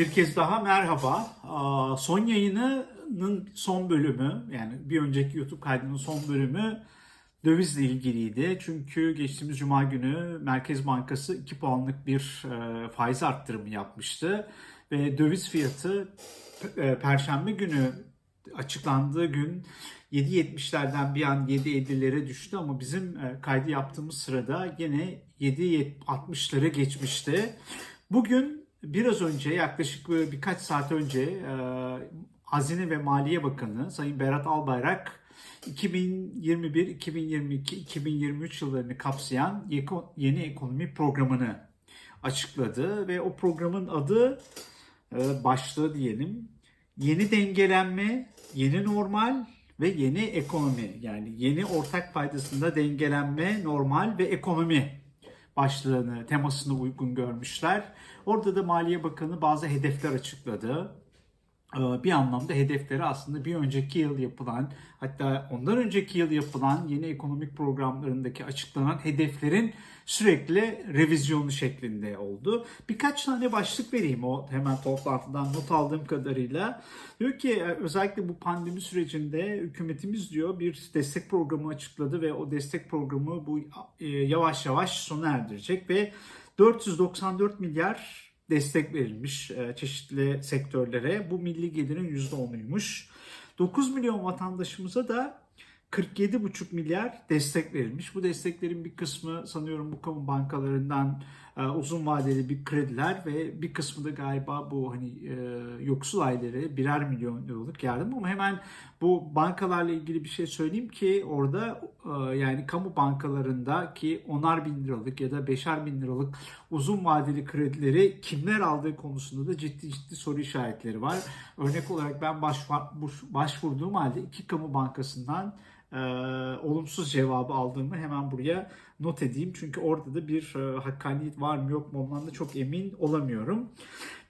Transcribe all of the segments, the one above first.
Bir kez daha merhaba. Son yayının son bölümü yani bir önceki YouTube kaydının son bölümü dövizle ilgiliydi. Çünkü geçtiğimiz cuma günü Merkez Bankası 2 puanlık bir e, faiz arttırımı yapmıştı. Ve döviz fiyatı e, perşembe günü açıklandığı gün 7.70'lerden bir an 7.50'lere düştü ama bizim e, kaydı yaptığımız sırada yine 7.60'ları geçmişti. Bugün biraz önce yaklaşık bir- birkaç saat önce e, Hazine ve Maliye Bakanı Sayın Berat Albayrak 2021, 2022, 2023 yıllarını kapsayan yeni ekonomi programını açıkladı ve o programın adı e, başlığı diyelim yeni dengelenme, yeni normal ve yeni ekonomi. Yani yeni ortak paydasında dengelenme, normal ve ekonomi başlığını, temasını uygun görmüşler. Orada da Maliye Bakanı bazı hedefler açıkladı. Ee, Bir anlamda hedefleri aslında bir önceki yıl yapılan hatta ondan önceki yıl yapılan yeni ekonomik programlarındaki açıklanan hedeflerin sürekli revizyonu şeklinde oldu. Birkaç tane başlık vereyim o hemen toplantıdan not aldığım kadarıyla. Diyor ki e, özellikle bu pandemi sürecinde hükümetimiz diyor bir destek programı açıkladı ve o destek programı bu e, yavaş yavaş sona erdirecek ve 494 milyar destek verilmiş e, çeşitli sektörlere. Bu milli gelirin %10'uymuş. 9 milyon vatandaşımıza da 47,5 milyar destek verilmiş. Bu desteklerin bir kısmı sanıyorum bu kamu bankalarından uzun vadeli bir krediler ve bir kısmı da galiba bu hani e, yoksul ailelere birer milyon euroluk yardım ama hemen bu bankalarla ilgili bir şey söyleyeyim ki orada e, yani kamu bankalarında ki onar bin liralık ya da beşer bin liralık uzun vadeli kredileri kimler aldığı konusunda da ciddi ciddi soru işaretleri var. Örnek olarak ben başvur- başvurduğum halde iki kamu bankasından e, olumsuz cevabı aldığımı hemen buraya not edeyim. Çünkü orada da bir e, hakkaniyet var mı yok mu ondan da çok emin olamıyorum.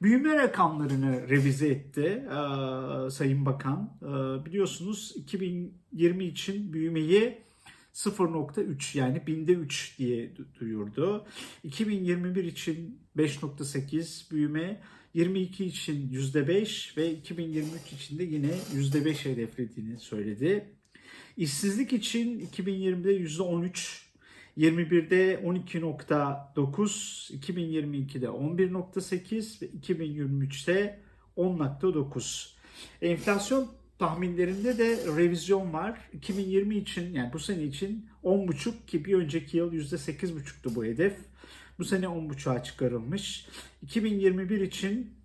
Büyüme rakamlarını revize etti e, Sayın Bakan. E, biliyorsunuz 2020 için büyümeyi 0.3 yani binde 3 diye du- duyurdu. 2021 için 5.8 büyüme, 22 için %5 ve 2023 için de yine %5 hedeflediğini söyledi. İşsizlik için 2020'de %13, 21'de 12.9, 2022'de 11.8 ve 2023'te 10.9. Enflasyon tahminlerinde de revizyon var. 2020 için yani bu sene için 10.5 ki bir önceki yıl %8.5'tu bu hedef. Bu sene 10.5'a çıkarılmış. 2021 için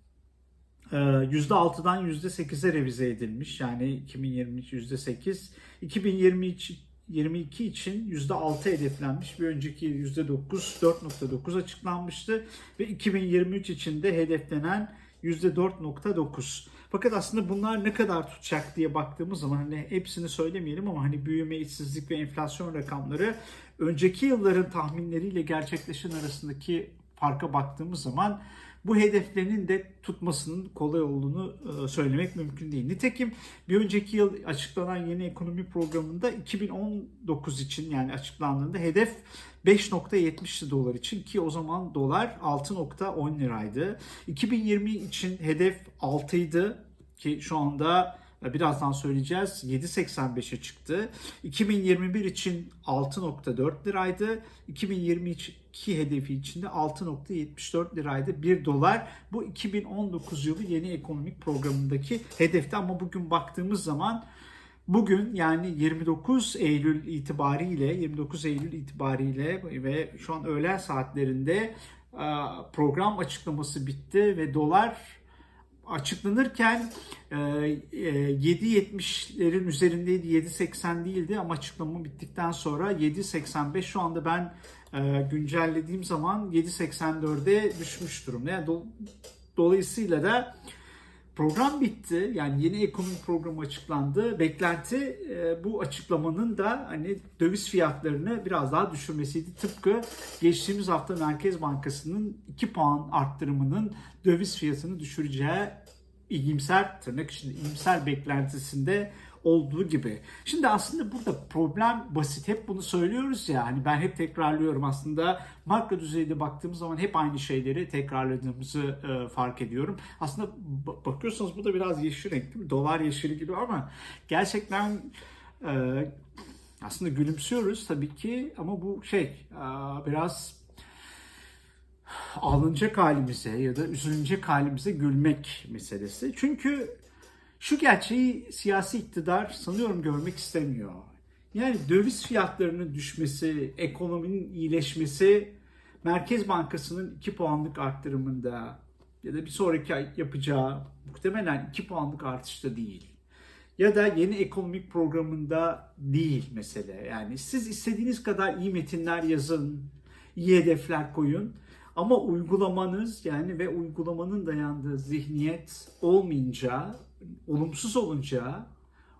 %6'dan %8'e revize edilmiş. Yani 2023 %8. 2022 22 için %6 hedeflenmiş. Bir önceki yıl %9, 4.9 açıklanmıştı. Ve 2023 için de hedeflenen %4.9. Fakat aslında bunlar ne kadar tutacak diye baktığımız zaman hani hepsini söylemeyelim ama hani büyüme, işsizlik ve enflasyon rakamları önceki yılların tahminleriyle gerçekleşen arasındaki farka baktığımız zaman bu hedeflerinin de tutmasının kolay olduğunu e, söylemek mümkün değil. Nitekim bir önceki yıl açıklanan yeni ekonomi programında 2019 için yani açıklandığında hedef 5.70'ti dolar için ki o zaman dolar 6.10 liraydı. 2020 için hedef 6 idi ki şu anda e, birazdan söyleyeceğiz 7.85'e çıktı. 2021 için 6.4 liraydı. 2022 hedefi için de 6.74 liraydı. 1 dolar. Bu 2019 yılı yeni ekonomik programındaki hedefti. Ama bugün baktığımız zaman Bugün yani 29 Eylül itibariyle 29 Eylül itibariyle ve şu an öğlen saatlerinde e, program açıklaması bitti ve dolar açıklanırken e, e, 7.70'lerin üzerindeydi. 7.80 değildi ama açıklama bittikten sonra 7.85 şu anda ben e, güncellediğim zaman 7.84'e düşmüş durumda. Yani do- dolayısıyla da Program bitti. Yani yeni ekonomi programı açıklandı. Beklenti e, bu açıklamanın da hani döviz fiyatlarını biraz daha düşürmesiydi. Tıpkı geçtiğimiz hafta Merkez Bankası'nın 2 puan arttırımının döviz fiyatını düşüreceği iyimser tırnak içinde iyimser beklentisinde olduğu gibi. Şimdi aslında burada problem basit. Hep bunu söylüyoruz ya. Hani ben hep tekrarlıyorum aslında. Makro düzeyde baktığımız zaman hep aynı şeyleri tekrarladığımızı e, fark ediyorum. Aslında ba- bakıyorsanız bu da biraz yeşil renk değil mi? Dolar yeşili gibi ama gerçekten e, aslında gülümsüyoruz tabii ki ama bu şey e, biraz ağlanacak halimize ya da üzülecek halimize gülmek meselesi. Çünkü şu gerçeği siyasi iktidar sanıyorum görmek istemiyor. Yani döviz fiyatlarının düşmesi, ekonominin iyileşmesi, Merkez Bankası'nın 2 puanlık arttırımında ya da bir sonraki ay yapacağı muhtemelen 2 puanlık artışta değil. Ya da yeni ekonomik programında değil mesele. Yani siz istediğiniz kadar iyi metinler yazın, iyi hedefler koyun. Ama uygulamanız yani ve uygulamanın dayandığı zihniyet olmayınca, olumsuz olunca,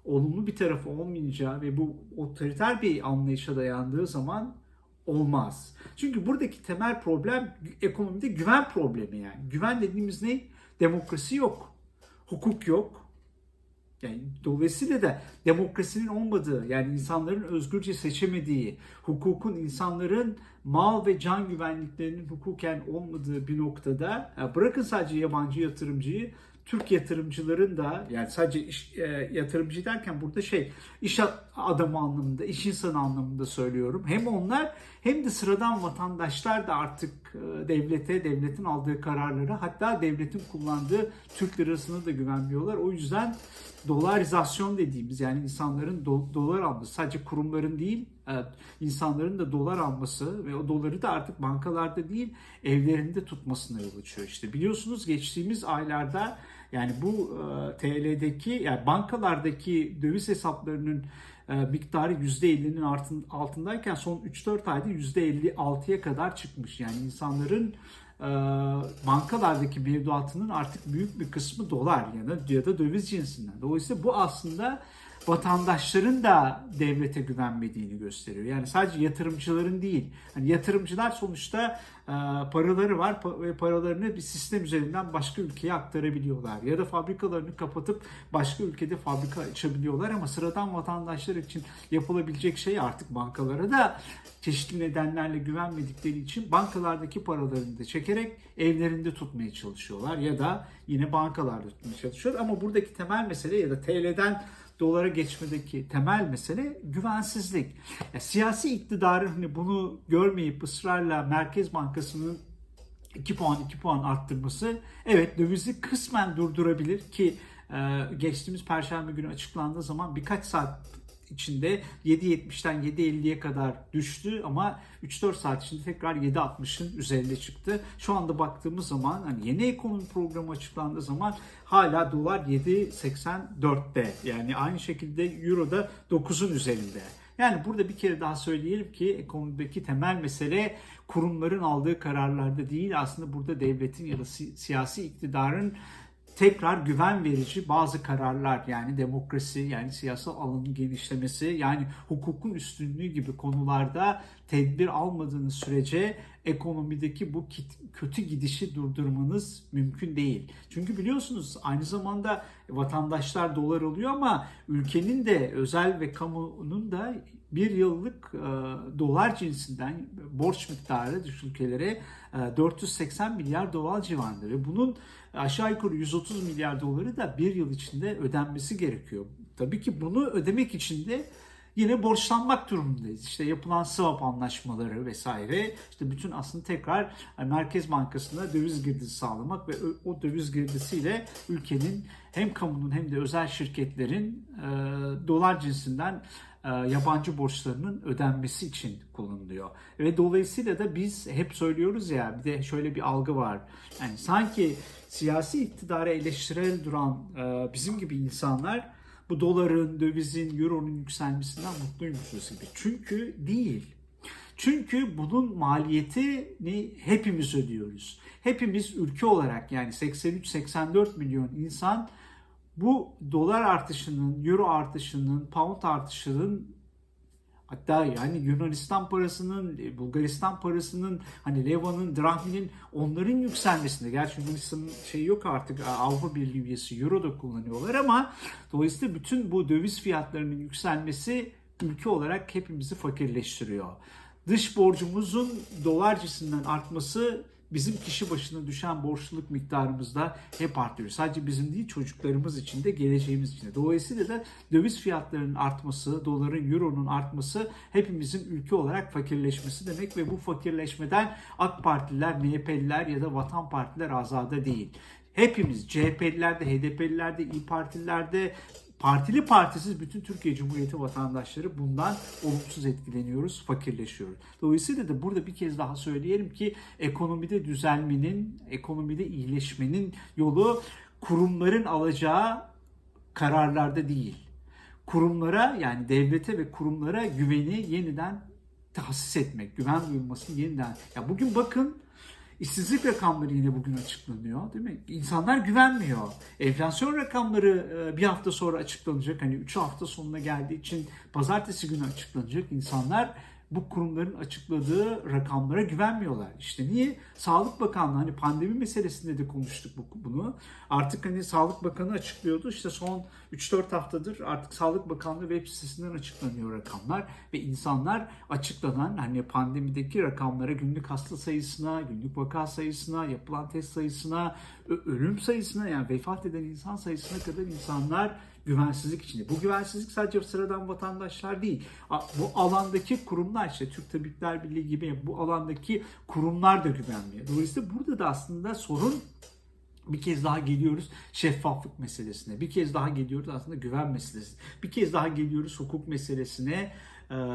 olumlu bir tarafı olmayınca ve bu otoriter bir anlayışa dayandığı zaman olmaz. Çünkü buradaki temel problem ekonomide güven problemi yani. Güven dediğimiz ne? Demokrasi yok. Hukuk yok. Yani dolayısıyla da demokrasinin olmadığı, yani insanların özgürce seçemediği, hukukun insanların mal ve can güvenliklerinin hukuken olmadığı bir noktada, bırakın sadece yabancı yatırımcıyı, Türk yatırımcıların da yani sadece iş, e, yatırımcı derken burada şey iş adamı anlamında, iş insanı anlamında söylüyorum. Hem onlar hem de sıradan vatandaşlar da artık e, devlete, devletin aldığı kararlara hatta devletin kullandığı Türk lirasına da güvenmiyorlar. O yüzden dolarizasyon dediğimiz yani insanların do- dolar alması sadece kurumların değil insanların da dolar alması ve o doları da artık bankalarda değil evlerinde tutmasına yol açıyor. İşte biliyorsunuz geçtiğimiz aylarda yani bu e, TL'deki yani bankalardaki döviz hesaplarının e, miktarı %50'nin altın, altındayken son 3-4 ayda %56'ya kadar çıkmış. Yani insanların e, bankalardaki mevduatının artık büyük bir kısmı dolar ya da, ya da döviz cinsinden. Dolayısıyla bu aslında vatandaşların da devlete güvenmediğini gösteriyor. Yani sadece yatırımcıların değil. Hani yatırımcılar sonuçta e, paraları var ve paralarını bir sistem üzerinden başka ülkeye aktarabiliyorlar. Ya da fabrikalarını kapatıp başka ülkede fabrika açabiliyorlar ama sıradan vatandaşlar için yapılabilecek şey artık bankalara da çeşitli nedenlerle güvenmedikleri için bankalardaki paralarını da çekerek evlerinde tutmaya çalışıyorlar ya da yine bankalarda tutmaya çalışıyorlar. Ama buradaki temel mesele ya da TL'den dolara geçmedeki temel mesele güvensizlik. Ya, siyasi iktidarın hani bunu görmeyip ısrarla Merkez Bankası'nın 2 puan 2 puan arttırması evet dövizi kısmen durdurabilir ki geçtiğimiz perşembe günü açıklandığı zaman birkaç saat içinde 7.70'den 7.50'ye kadar düştü ama 3-4 saat içinde tekrar 7.60'ın üzerinde çıktı. Şu anda baktığımız zaman hani yeni ekonomi programı açıklandığı zaman hala dolar 7.84'te. Yani aynı şekilde euro da 9'un üzerinde. Yani burada bir kere daha söyleyelim ki ekonomideki temel mesele kurumların aldığı kararlarda değil aslında burada devletin ya da si- siyasi iktidarın tekrar güven verici bazı kararlar yani demokrasi yani siyasal alanın genişlemesi yani hukukun üstünlüğü gibi konularda tedbir almadığınız sürece ekonomideki bu kötü gidişi durdurmanız mümkün değil. Çünkü biliyorsunuz aynı zamanda vatandaşlar dolar alıyor ama ülkenin de özel ve kamunun da bir yıllık e, dolar cinsinden borç miktarı dış ülkelere e, 480 milyar dolar civarında ve bunun aşağı yukarı 130 milyar doları da bir yıl içinde ödenmesi gerekiyor. Tabii ki bunu ödemek için de yine borçlanmak durumundayız. İşte yapılan swap anlaşmaları vesaire işte bütün aslında tekrar Merkez Bankası'na döviz girdisi sağlamak ve o- döviz girdisiyle ülkenin hem kamunun hem de özel şirketlerin e, dolar cinsinden yabancı borçlarının ödenmesi için kullanılıyor. Ve dolayısıyla da biz hep söylüyoruz ya bir de şöyle bir algı var. Yani sanki siyasi iktidara eleştirel duran e, bizim gibi insanlar bu doların, dövizin, euronun yükselmesinden mutluymuşuz gibi. Çünkü değil. Çünkü bunun maliyetini hepimiz ödüyoruz. Hepimiz ülke olarak yani 83-84 milyon insan bu dolar artışının, euro artışının, pound artışının Hatta yani Yunanistan parasının, e, Bulgaristan parasının, hani Leva'nın, Drahminin onların yükselmesinde. Gerçi Yunanistan'ın şeyi yok artık Avrupa Birliği üyesi Euro da kullanıyorlar ama dolayısıyla bütün bu döviz fiyatlarının yükselmesi ülke olarak hepimizi fakirleştiriyor. Dış borcumuzun dolar cinsinden artması bizim kişi başına düşen borçluluk miktarımızda hep artıyor. Sadece bizim değil çocuklarımız için de geleceğimiz için de. Dolayısıyla da döviz fiyatlarının artması, doların, euronun artması hepimizin ülke olarak fakirleşmesi demek ve bu fakirleşmeden AK Partililer, MHP'liler ya da Vatan Partiler azade değil. Hepimiz CHP'liler de, HDP'liler de, İyi Partililer de, partili partisiz bütün Türkiye Cumhuriyeti vatandaşları bundan olumsuz etkileniyoruz, fakirleşiyoruz. Dolayısıyla da burada bir kez daha söyleyelim ki ekonomide düzelmenin, ekonomide iyileşmenin yolu kurumların alacağı kararlarda değil. Kurumlara yani devlete ve kurumlara güveni yeniden tahsis etmek, güven duyulmasını yeniden. Ya bugün bakın İşsizlik rakamları yine bugün açıklanıyor değil mi? İnsanlar güvenmiyor. Enflasyon rakamları e, bir hafta sonra açıklanacak. Hani 3 hafta sonuna geldiği için pazartesi günü açıklanacak. İnsanlar bu kurumların açıkladığı rakamlara güvenmiyorlar. İşte niye? Sağlık Bakanlığı hani pandemi meselesinde de konuştuk bunu. Artık hani Sağlık Bakanı açıklıyordu. İşte son 3-4 haftadır artık Sağlık Bakanlığı web sitesinden açıklanıyor rakamlar ve insanlar açıklanan hani pandemideki rakamlara, günlük hasta sayısına, günlük vaka sayısına, yapılan test sayısına, ölüm sayısına yani vefat eden insan sayısına kadar insanlar güvensizlik içinde. Bu güvensizlik sadece sıradan vatandaşlar değil. Bu alandaki kurumlar işte Türk Tabipler Birliği gibi bu alandaki kurumlar da güvenmiyor. Dolayısıyla burada da aslında sorun bir kez daha geliyoruz şeffaflık meselesine. Bir kez daha geliyoruz aslında güven meselesine. Bir kez daha geliyoruz hukuk meselesine,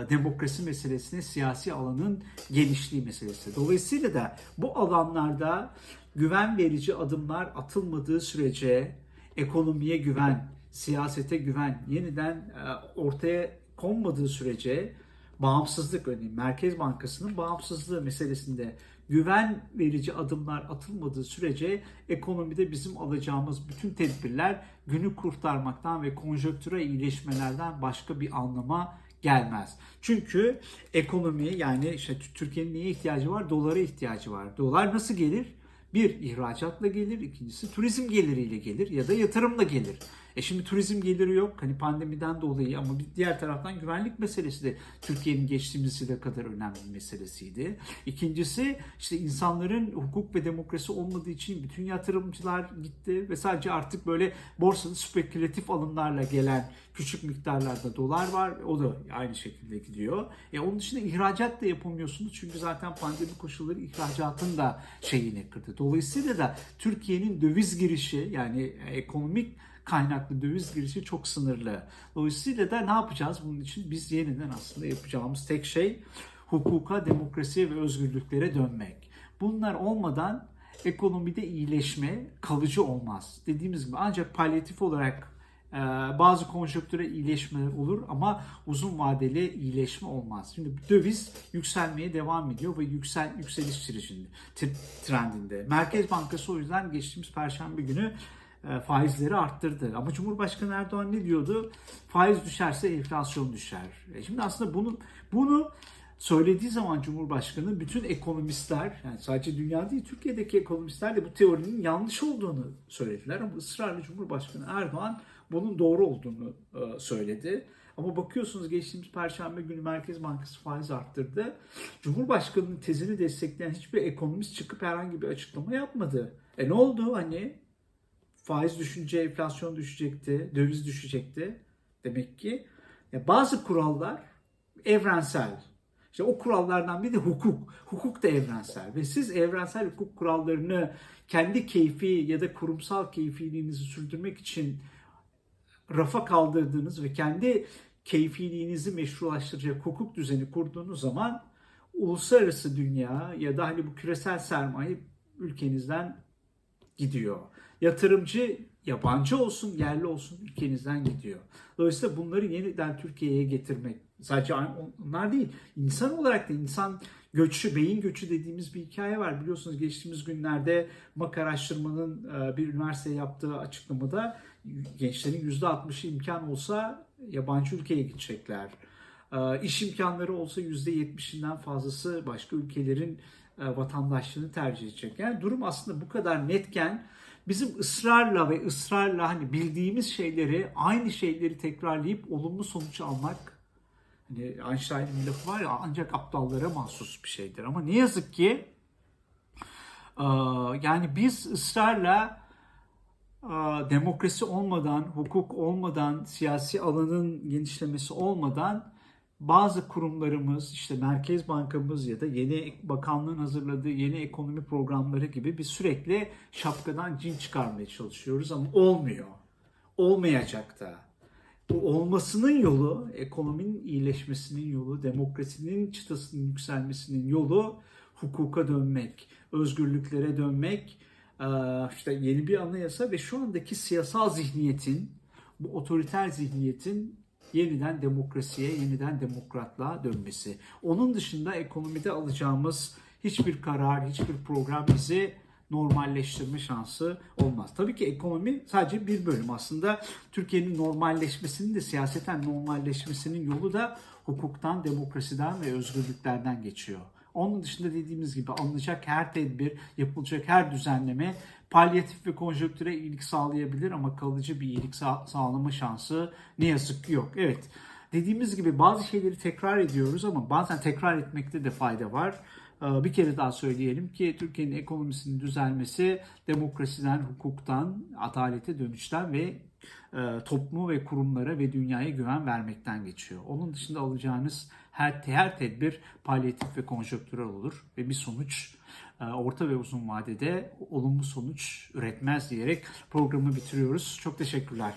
demokrasi meselesine, siyasi alanın genişliği meselesine. Dolayısıyla da bu alanlarda güven verici adımlar atılmadığı sürece ekonomiye güven, siyasete güven yeniden e, ortaya konmadığı sürece bağımsızlık örneğin Merkez Bankası'nın bağımsızlığı meselesinde güven verici adımlar atılmadığı sürece ekonomide bizim alacağımız bütün tedbirler günü kurtarmaktan ve konjöktüre iyileşmelerden başka bir anlama gelmez. Çünkü ekonomi yani işte Türkiye'nin neye ihtiyacı var? Dolara ihtiyacı var. Dolar nasıl gelir? Bir, ihracatla gelir. ikincisi turizm geliriyle gelir ya da yatırımla gelir. E şimdi turizm geliri yok hani pandemiden dolayı ama bir diğer taraftan güvenlik meselesi de Türkiye'nin geçtiğimiz yıla kadar önemli bir meselesiydi. İkincisi işte insanların hukuk ve demokrasi olmadığı için bütün yatırımcılar gitti ve sadece artık böyle borsada spekülatif alımlarla gelen küçük miktarlarda dolar var. O da aynı şekilde gidiyor. E onun dışında ihracat da yapamıyorsunuz çünkü zaten pandemi koşulları ihracatın da şeyini kırdı. Dolayısıyla da Türkiye'nin döviz girişi yani ekonomik kaynaklı döviz girişi çok sınırlı. Dolayısıyla da ne yapacağız bunun için? Biz yeniden aslında yapacağımız tek şey hukuka, demokrasiye ve özgürlüklere dönmek. Bunlar olmadan ekonomide iyileşme kalıcı olmaz. Dediğimiz gibi ancak palyatif olarak e, bazı konjonktüre iyileşme olur ama uzun vadeli iyileşme olmaz. Şimdi döviz yükselmeye devam ediyor ve yüksel yükseliş trendinde. Merkez Bankası o yüzden geçtiğimiz perşembe günü faizleri arttırdı. Ama Cumhurbaşkanı Erdoğan ne diyordu? Faiz düşerse enflasyon düşer. E şimdi aslında bunu bunu söylediği zaman Cumhurbaşkanı bütün ekonomistler yani sadece dünya değil Türkiye'deki ekonomistler de bu teorinin yanlış olduğunu söylediler ama ısrarla Cumhurbaşkanı Erdoğan bunun doğru olduğunu e, söyledi. Ama bakıyorsunuz geçtiğimiz Perşembe günü Merkez Bankası faiz arttırdı. Cumhurbaşkanının tezini destekleyen hiçbir ekonomist çıkıp herhangi bir açıklama yapmadı. E ne oldu hani? Faiz düşünce enflasyon düşecekti, döviz düşecekti. Demek ki ya bazı kurallar evrensel. İşte o kurallardan biri de hukuk. Hukuk da evrensel ve siz evrensel hukuk kurallarını kendi keyfi ya da kurumsal keyfiliğinizi sürdürmek için rafa kaldırdığınız ve kendi keyfiliğinizi meşrulaştıracak hukuk düzeni kurduğunuz zaman uluslararası dünya ya da hani bu küresel sermaye ülkenizden gidiyor. Yatırımcı yabancı olsun, yerli olsun ülkenizden gidiyor. Dolayısıyla bunları yeniden Türkiye'ye getirmek sadece onlar değil. insan olarak da insan göçü, beyin göçü dediğimiz bir hikaye var. Biliyorsunuz geçtiğimiz günlerde MAK araştırmanın e, bir üniversite yaptığı açıklamada gençlerin %60'ı imkan olsa yabancı ülkeye gidecekler. E, iş imkanları olsa %70'inden fazlası başka ülkelerin vatandaşlığını tercih edecek. Yani durum aslında bu kadar netken bizim ısrarla ve ısrarla hani bildiğimiz şeyleri, aynı şeyleri tekrarlayıp olumlu sonuç almak hani Einstein'ın bir lafı var ya ancak aptallara mahsus bir şeydir. Ama ne yazık ki e, yani biz ısrarla e, demokrasi olmadan, hukuk olmadan, siyasi alanın genişlemesi olmadan bazı kurumlarımız, işte Merkez Bankamız ya da yeni bakanlığın hazırladığı yeni ekonomi programları gibi biz sürekli şapkadan cin çıkarmaya çalışıyoruz ama olmuyor. Olmayacak da. Bu olmasının yolu, ekonominin iyileşmesinin yolu, demokrasinin çıtasının yükselmesinin yolu hukuka dönmek, özgürlüklere dönmek, işte yeni bir anayasa ve şu andaki siyasal zihniyetin, bu otoriter zihniyetin yeniden demokrasiye, yeniden demokratlığa dönmesi. Onun dışında ekonomide alacağımız hiçbir karar, hiçbir program bizi normalleştirme şansı olmaz. Tabii ki ekonomi sadece bir bölüm. Aslında Türkiye'nin normalleşmesinin de siyaseten normalleşmesinin yolu da hukuktan, demokrasiden ve özgürlüklerden geçiyor. Onun dışında dediğimiz gibi alınacak her tedbir, yapılacak her düzenleme palyatif ve konjonktüre iyilik sağlayabilir ama kalıcı bir iyilik sağ- sağlama şansı ne yazık ki yok. Evet, dediğimiz gibi bazı şeyleri tekrar ediyoruz ama bazen tekrar etmekte de fayda var. Ee, Bir kere daha söyleyelim ki Türkiye'nin ekonomisinin düzelmesi demokrasiden, hukuktan, adalete dönüşten ve e, toplumu ve kurumlara ve dünyaya güven vermekten geçiyor. Onun dışında alacağınız her, her tedbir palyatif ve konjonktürel olur ve bir sonuç e, orta ve uzun vadede olumlu sonuç üretmez diyerek programı bitiriyoruz. Çok teşekkürler.